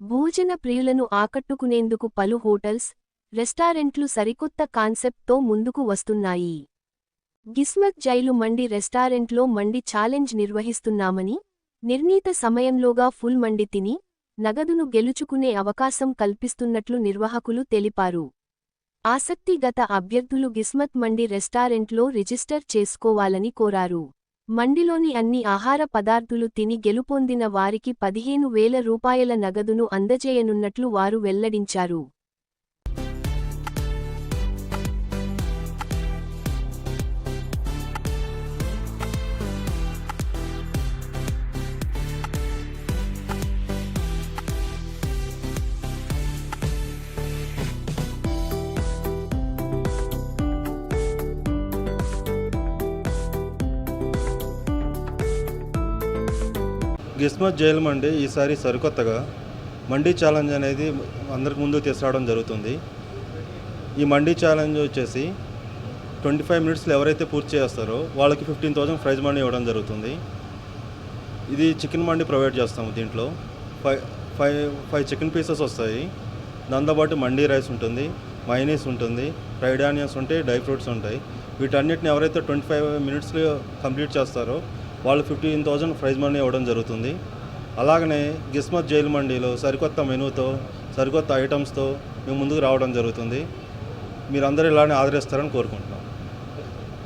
భోజన ప్రియులను ఆకట్టుకునేందుకు పలు హోటల్స్ రెస్టారెంట్లు సరికొత్త కాన్సెప్ట్తో ముందుకు వస్తున్నాయి. గిస్మత్ జైలు మండి రెస్టారెంట్లో మండి ఛాలెంజ్ నిర్వహిస్తున్నామని నిర్ణీత సమయంలోగా ఫుల్ మండి తిని నగదును గెలుచుకునే అవకాశం కల్పిస్తున్నట్లు నిర్వాహకులు తెలిపారు. ఆసక్తిగత అభ్యర్థులు గిస్మత్ మండి రెస్టారెంట్లో రిజిస్టర్ చేసుకోవాలని కోరారు. మండిలోని అన్ని ఆహార పదార్థులు తిని గెలుపొందిన వారికి పదిహేను వేల రూపాయల నగదును అందజేయనున్నట్లు వారు వెల్లడించారు. గిస్మత్ జైలు మండి ఈసారి సరికొత్తగా మండీ ఛాలెంజ్ అనేది అందరికి ముందు తీసుకురావడం జరుగుతుంది. ఈ మండీ ఛాలెంజ్ వచ్చేసి ట్వంటీ ఫైవ్ మినిట్స్లో ఎవరైతే పూర్తి చేస్తారో వాళ్ళకి ఫిఫ్టీన్ థౌసండ్ ప్రైజ్ మనీ ఇవ్వడం జరుగుతుంది. ఇది చికెన్ మండి ప్రొవైడ్ చేస్తాము దీంట్లో. Five five five chicken pieces వస్తాయి. దాంతోపాటు మండీ రైస్ ఉంటుంది మైనీస్ ఉంటుంది ఫ్రైడ్ ఆనియన్స్ ఉంటాయి డ్రై ఫ్రూట్స్ ఉంటాయి. వీటన్నిటిని ఎవరైతే ట్వంటీ ఫైవ్ మినిట్స్లో కంప్లీట్ చేస్తారో వాళ్ళు ఫిఫ్టీన్ థౌజండ్ ప్రైజ్ మనీ ఇవ్వడం జరుగుతుంది. అలాగనే గిస్మత్ జైలు మండీలో సరికొత్త మెనూతో సరికొత్త ఐటమ్స్తో మేము ముందుకు రావడం జరుగుతుంది. మీరందరూ ఇలానే ఆదరిస్తారని కోరుకుంటున్నాం.